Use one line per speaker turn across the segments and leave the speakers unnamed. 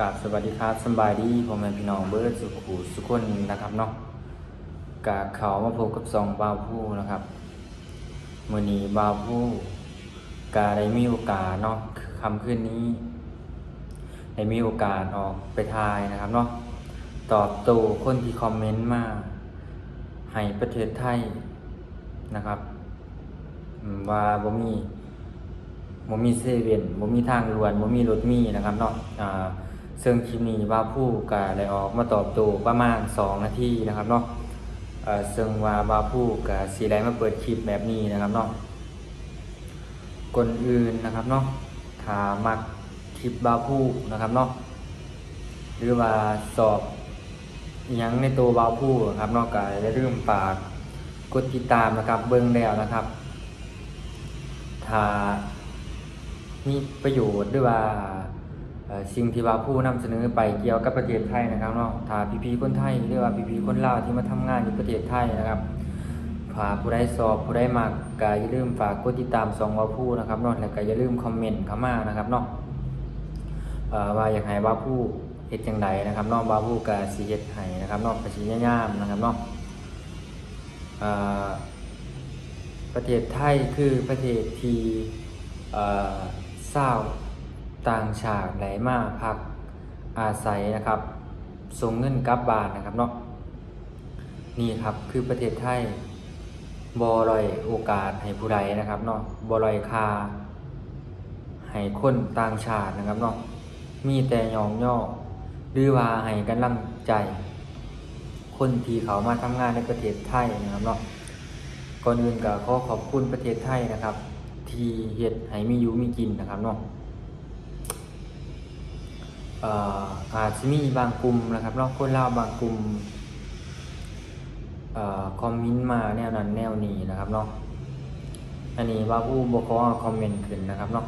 กาบสวัสดีครับสบายดีพ่อแม่พี่น้องเบิร์ดสุขุสุขคนนะครับเนาะกาเขามาพบกับสองบาวผู้นะครับมือนี้บาวผู้กาได้มีโอกาสเนาะคำขึ้นนี้ได้มีโอกาสออกไปทายนะครับเนาะตอบโต้คนที่คอมเมนต์มาให้ประเทศไทยนะครับมว่าบ่มีบ่มีเซเว่นบ่มีทางด่วนบ่มีรถมีนะครับเนาะอ่า ซึ่งคลิปนี้ว่าผู้ก็ได้ออกมาตอบโต้ประมาณ 2 นาทีนะครับเนาะเอ่อซึ่งว่าว่าผู้ก็สิได้มาเปิดคลิปแบบนี้นะครับเนาะคนอื่นนะครับเนาะถามักคลิปบาผู้นะครับเนาะหรือว่าสอบยังในตัวบาผู้ครับเนาะก็อย่าลืมฝากกดติดตามนะครับเบิ่งแล้วนะครับ ถ้ามีประโยชน์หรือว่า สิ่งที่ว่าผู้นำเสนอไปเกี่ยวกับประเทศไทยนะครับเนาะถ้าพี่ๆคนไทยหรือว่าพี่ๆคนลาวที่มาทำงานอยู่ประเทศไทยนะครับฝากผู้ใดสอบผู้ใดมักก็อย่าลืมฝากกดติดตามสองว่าผู้นะครับเนาะแล้วก็อย่าลืมคอมเมนต์เข้ามานะครับเนาะเอ่อว่าอยากให้ว่าผู้เฮ็ดจังไดนะครับเนาะว่าผู้ก็สิเฮ็ดให้นะครับเนาะก็สิพยายามนะครับเนาะเอ่อประเทศไทยคือประเทศที่เศร้า ต่างชาติไหลมาพักอาศัยนะครับส่งเงินกลับบ้านนะครับเนาะนี่ครับคือประเทศไทยบอลอยโอกาสให้ผู้ใดนะครับเนาะบอลอยคาให้คนต่างชาตินะครับเนาะมีแต่ยองย่อหรือว่าให้กำลังใจ คนที่เขามาทำงานในประเทศไทยนะครับเนาะก่อนอื่นก็ขอขอบคุณประเทศไทยนะครับ ที่เฮ็ดให้มีอยู่มีกินนะครับเนาะ อาจจะมีบางกลุ่มนะครับนาะคนเล่าบางกลุ่มอคอมเมนต์มาแนวนั้นแนวนี้นะครับเนาะอันนี้ว่าผู้บกขอคอมเมนต์ขึ้นนะครับเนาะ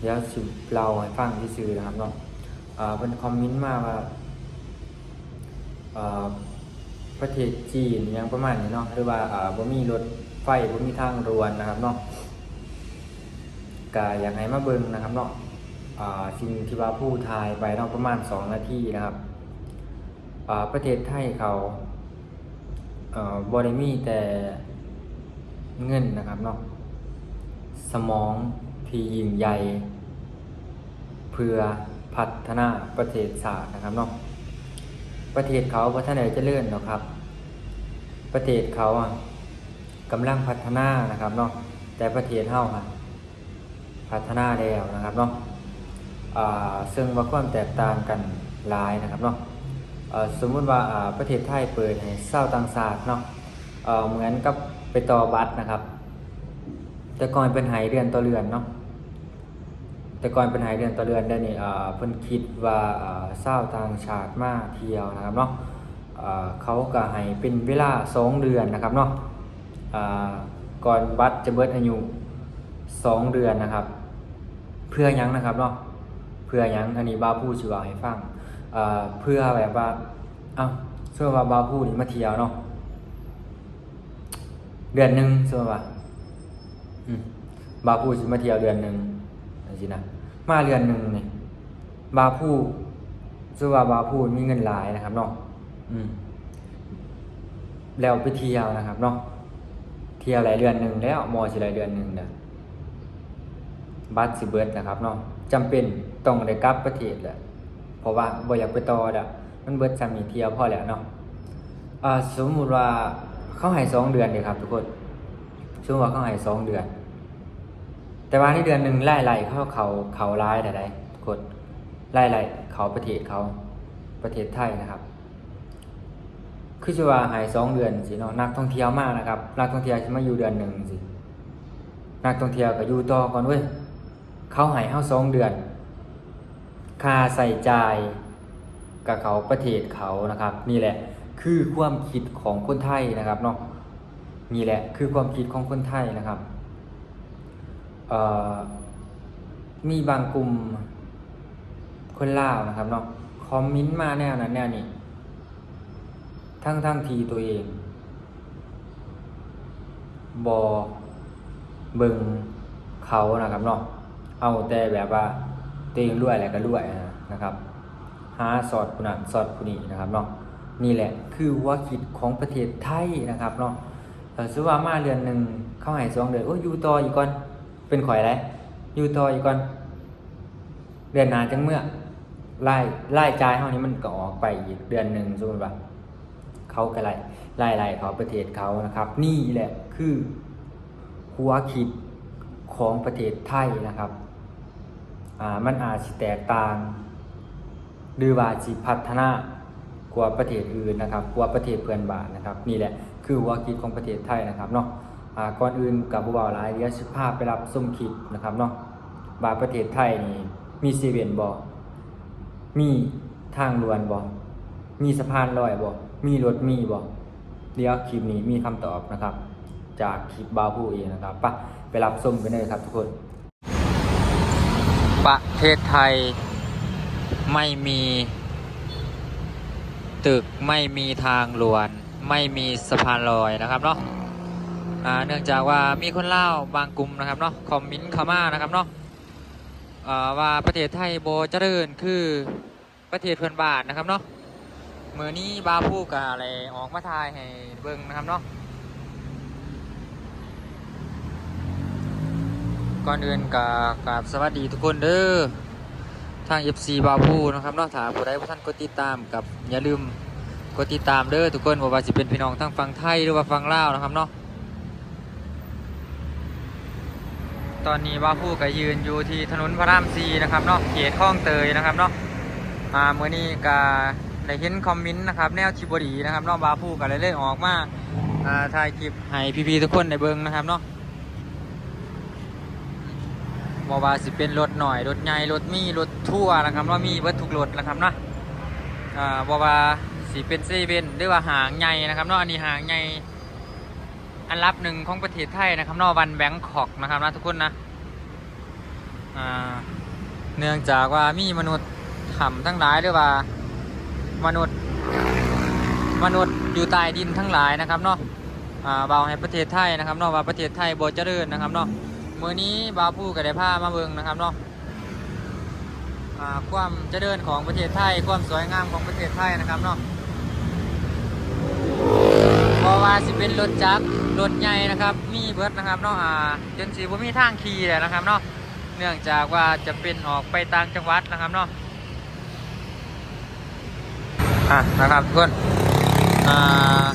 เดี๋ยวสิเราให้ฟังที่ซื่อนะครับเนาะเอ่อเป็นคอมเมนต์มาว่าประเทศจีนอยังประมาณนี้เนาะหรือว่าบ่มีรถไฟบ่มีทางด่วนนะครับเนาะก็อยากให้มาเบิ่งนะครับเนาะอ่า สิ่งที่ว่าผู้ทายไปนาะประมาณ 2 นาทีนะครับประเทศไทยเขาบ่ได้มีแต่เงินนะครับเนาะสมองที่ยิ่งใหญ่เพื่อพัฒนาประเทศศาสตร์นะครับเนาะประเทศเขาพัฒนาเจริญหรอกครับ ประเทศเขาอะกำลังพัฒนานะครับเนาะแต่ประเทศเฮาค่ะพัฒนาแล้วนะครับเนาะอ่า ซึ่งว่าความแตกต่างกันหลายนะครับเนาะสมมุติว่าประเทศไทยเปิดให้เศร้าต่างชาติเนาะเอ่อเหมือนกับไปต่อบัตรนะครับ แต่ก่อนเป็นหายเดือนต่อเดือนเนาะแต่ก่อนเป็นหายเดือนต่อเดือนได้นี่เพิ่นคิดว่าอ่าชาต่างชาติมาเที่ยวนะครับเนาะเขาก็ให้เป็นเวลาสองเดือนนะครับเนาะก่อนบัตรจะเบิดอายุสองเดือนนะครับ เพื่อยังนะครับเนาะ เพื่อยังอันนี้บาพูสิว่าให้ฟังเพื่อแบบว่าเอ้าเชื่อว่าบาพูนี่มาเที่ยวเนาะเดือนหนึ่งเชื่อว่าบาพูสิมาเที่ยวเดือนหนึงจังซี่นะมาเรือนหนึ่งเนี่ยบาพูชื่อว่าบาพูมีเงินหลายนะครับเนาะอืมแล้วไปเที่ยวนะครับเนาะเที่ยวหลายเดือนหนึ่งแล้วมอสิหลายเดือนหนึ่งนะบัตรสิเบิร์ดนะครับเนาะ จำเป็นต้องได้กลับประเทศแหละเพราะว่าบ่อยากไปต่อดะมันเบิดสามีเที่ยวพอแล้วเนาะอ่าสมมุติว่าเขาให้สองเดือนเดียครับ ทุกคนสมมติว่าเขาให้สองเดือน แต่ว่าในเดือนหนึ่งไล่ไล่เขาเขาเขาร้ายแต่ใดกดไล่ไล่เขาประเทศเขาประเทศไทยนะครับคือจะว่าหายสองเดือนสิเนาะนักท่องเที่ยวมากนะครับ นักท่องเที่ยวจะมาอยู่เดือนหนึ่งสินักท่องเที่ยวก็อยู่ต่อก่อนเว้ย เขาหายเข้าสองเดือน ค่าใส่จ่ายกับเขาประเทศเขานะครับ นี่แหละคือความคิดของคนไทยนะครับเนาะนี่แหละคือความคิดของคนไทยนะครับเอ่อมีบางกลุ่มคนล่าวนะครับเนาะคอมเมนต์มาแนวนั้นแนวนี้ทั้งทั้งทีตัวเอง บอเบิงเขานะครับเนาะ เอาแต่แบบว่าตัวเองรวยอะไรก็รวยนะครับหาสอดผู้นั้นสอดผู้นี้นะครับเนาะนี่แหละคือหัว่าคิดของประเทศไทยนะครับเนาะเออซื้อว่ามาเดือนหนึ่งเข้าหายสองเดือนโอ้ยอยู่ต่ออีกก่อนเป็นข่อยไรอยู่ต่ออีกก่อนเดือนนานจังเมื่อไล่ไล่จ่ายเท่านี้มันก็ออกไปอีกเดือนหนึ่งสมมติว่าเขาก็ไล่ไล่ไล่เขาประเทศเขานะครับ นี่แหละคือหัวคิดของประเทศไทยนะครับ มันอาจสิแตกต่าง หรือว่าสิพัฒนากว่าประเทศอื่นนะครับกว่าประเทศเพื่อนบ้านนะครับ นี่แหละคือหัวคิดของประเทศไทยนะครับเนาะก่อนอื่นกับบ่าวหลายเดี๋ยวสิพาพไปรับส้มคลิปนะครับเนาะว่าประเทศไทยนี่มีเซเว่นบ่มีทางด่วนบ่มีสะพานลอยบ่มีรถมีบ่เดี๋ยวคลิปนี้มีคำตอบนะครับ จากคลิปบาวผู้เองนะครับไปะไปรับส้มกันเลยครับทุกคน ประเทศไทยไม่มีตึกไม่มีทางหลวน ไม่มีสะพานลอยนะครับเนาะเนื่องจากว่ามีคนเล่าบางกลุ่มนะครับเนาะคอมเมินต์ข้ามานะครับเนาะว่าประเทศไทยโบเจริญคือประเทศเพื่อนบ้านนะครับเนาะเมื่อนี้บาพูกอะไรออกมาทายให้เบิ่งนะครับเนาะ ก่อนอื่นกกราบสวัสดีทุกคนเด้อทาง FC บาพูนะครับนอกถามผู้ใดผู้ท่านกดติดตามกับอย่าลืมกดติดตามเด้อทุกคนบ่ว่าสิเป็นพี่น้องทั้งฝั่งไทยหรือว่าฝั่งลาวนะครับเนาะตอนนี้บาพูก็ยืนอยู่ที่ถนนพระรามสีนะครับเนาะเขตคลองเตยนะครับเนาะอ่ามื้อนี้ก็ได้เห็นคอมเมนต์นะครับแนวชิบดีนะครับเนาะบาพูก็เลยเล่ออกมาอ่าถ่ายคลิปให้พี่ๆทุกคนได้เบิ่งนะครับเนาะ บอว่าสิเป็นรถหน่อยรถใหญ่รถมีรถทั่วนะครับว่ามีเบิดทุกรถนะครับเนาะอ่าบอว่าสิเป็นเซเว่นหรือว่าหางใหญ่นะครับเนาะอันนี้หางใหญ่อันรับหนึ่งของประเทศไทยนะครับเนาะวันแบงคอกนะครับนะทุกคนนะอ่าเนื่องจากว่ามีมนุษย์ทำทั้งหลายหรือว่ามนุษย์มนุษย์อยู่ใต้ดินทั้งหลายนะครับเนาะอ่าเบาให้ประเทศไทยนะครับเนาะว่าประเทศไทยโบเจริญนะครับเนาะ มื่อนี้บาพูกับได้ผ้ามาเบิงนะครับเนาะอ่าความเจริญของประเทศไทย ความสวยงามของประเทศไทยนะครับเนาะเพราะว่าสิเป็นรถจักรรถใหญ่นะครับ มีเบิร์ดนะครับเนาะอ่าจนสีบ่มีทางขี่เลยนะครับเนาะ เนื่องจากว่าจะเป็นออกไปต่างจังหวัดนะครับเนาะอะนะครับทุกคนอ่า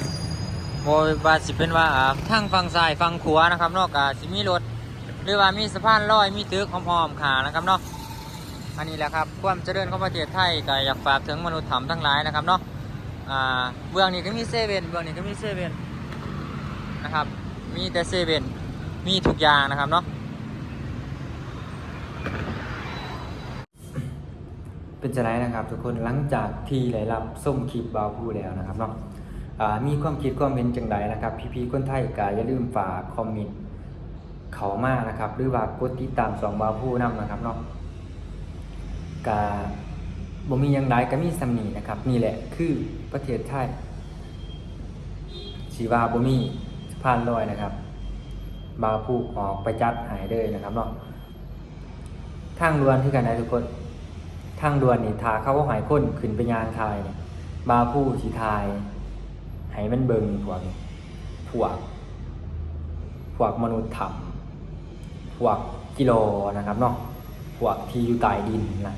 โมบาสิเป็นว่าทางฝั่งซ้ายฝั่งขวานะครับเนาก็สิมีรถ รือว่ามีสะพานลอยมีตึกหอมๆขานะครับเนาะอันนี้แหละครับความเจริญของประเทศไทยก็อยากฝากถึงมนุษย์ธรรมทั้งหลายนะครับเนาะอ่าเบื้องนี้ก็มีเซเว่นเบื้องนี้ก็มีเซเว่นนะครับมีแต่เซเว่นมีทุกอย่างนะครับเนาะเป็นจะไรนะครับ ทุกคนหลังจากที่ได้รับส้มคลิปบาวพูแล้วนะครับเนาะมีความคิดความเห็นจังไดนะครับ พี่ๆคนไทยก็อย่าลืมฝากคอมเมนต์ เขามากนะครับ หรือว่ากดติดตามสองบาผู้นำนะครับเนาะกาบ่มียังไดก็มีสำนีนะครับ นี่แหละคือประเทศไทยชีวาบ่มีสะพานลอยนะครับ บาผู้ออกไปจัดหายเลยนะครับเนาะทางด่วนที่กันนะทุกคนทางด่วนนี่ทาเข้าหายคนขึ้นไปยางทายเนี่ยบาผู้สีทายให้มันเบิงพวกนี้พวกพวกมนุษย์ถ้ำ พวกกิโลนะครับเนาะพวกที่อยู่ใต้ดินนะ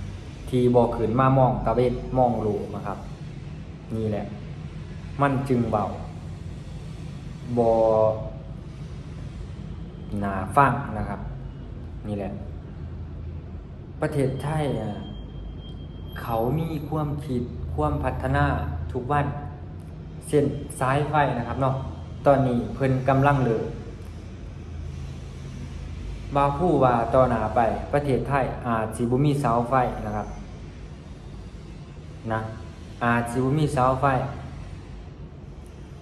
ที่บ่ขึ้นมามองตะเวนมองโลกนะครับ นี่แหละ มันจึงเบาบ่หนาฟังนะครับ นี่แหละ ประเทศไทยอ่เขามีความคิดความพัฒนาทุกวัน เส้นสายไฟนะครับเนาะตอนนี้เพิ่นกำลังเลย บางผู้ว่าต่อหนาไปประเทศไทยอาจสิบุมีเสาไฟนะครับนะอาจสิบุมีเสาไฟ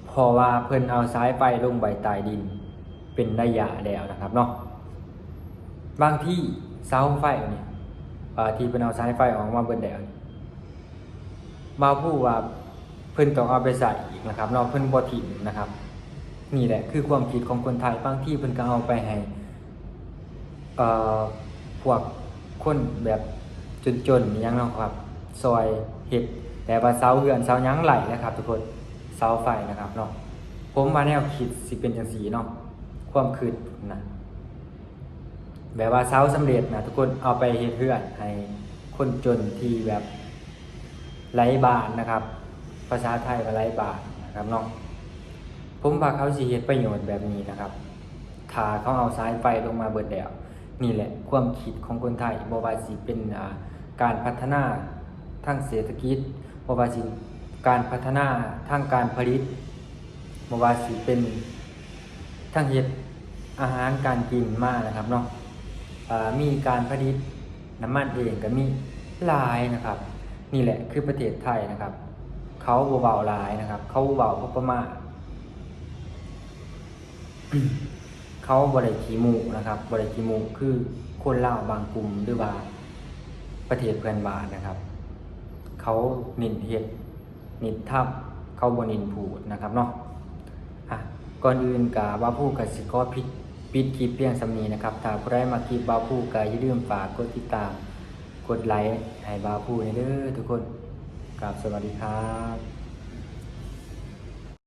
พอว่าเพิ่นเอาสายไฟลงใบใต้ดิน เป็นระยะแล้วนะครับเนาะบางที่เสาไฟเนี่ยที่เพิ่นเอาสายไฟออกมาเบิดแล้วบางผู้ว่าเพิ่นต้องเอาไปใส่อีกนะครับเนาะเพิ่นบ่ถิ่มนะครับ นี่แหละคือความคิดของคนไทยบางที่เพิ่นก็เอาไปให้ เอ่อพวกคนแบบจนๆอิหยังเนาะครับ ซอยเห็ดแต่ว่าเสาเหือนเสาหยังไหลนะครับ ทุกคนเสาไฟนะครับเนาะผมว่าแนวคิดสิเป็นจังสีเนาะความคิดนะแบบว่าเสาสำเร็จนะทุกคนเอาไปเฮ็ดเพื่อนให้คนจนที่แบบไร้บานนะครับ ภาษาไทยว่าไร้บานนะครับเนาะผมว่าเขาสิเฮ็ดประโยชน์แบบนี้นะครับถ้าเขาเอาสายไฟลงมาเบิดแล้ว นี่แหละความคิดของคนไทยบว่าสิเป็นการพัฒนาทางเศรษฐกิจบว่าสิการพัฒนาทางการผลิตบว่าสิเป็นทางเฮ็ดอาหารการกินมากนะครับเนาะอ่ามีการผลิตน้ำมันเองก็มีลายนะครับ นี่แหละคือประเทศไทยนะครับ เขาเบาลายนะครับ เขาเบาพอประมาณ เขาบริขีมูนะครับบริขีมูคือคนเล่าวบางกลุ่มหรือว่าประเทศเพื่อนบ้านนะครับ เขานินเฮ็ดนินทับเขาบนินผูดนะครับเนาะอะก่อนอื่นกาบาพูกับสิก็ปิดปิดคลิปเพียงสำนีนะครับถ้าผู้ใดมาคลิปบาพูกาอย่าลืมฝากกดติดตาม กดไลค์ให้บาพูในเด้อทุกคนกราบสวัสดีครับ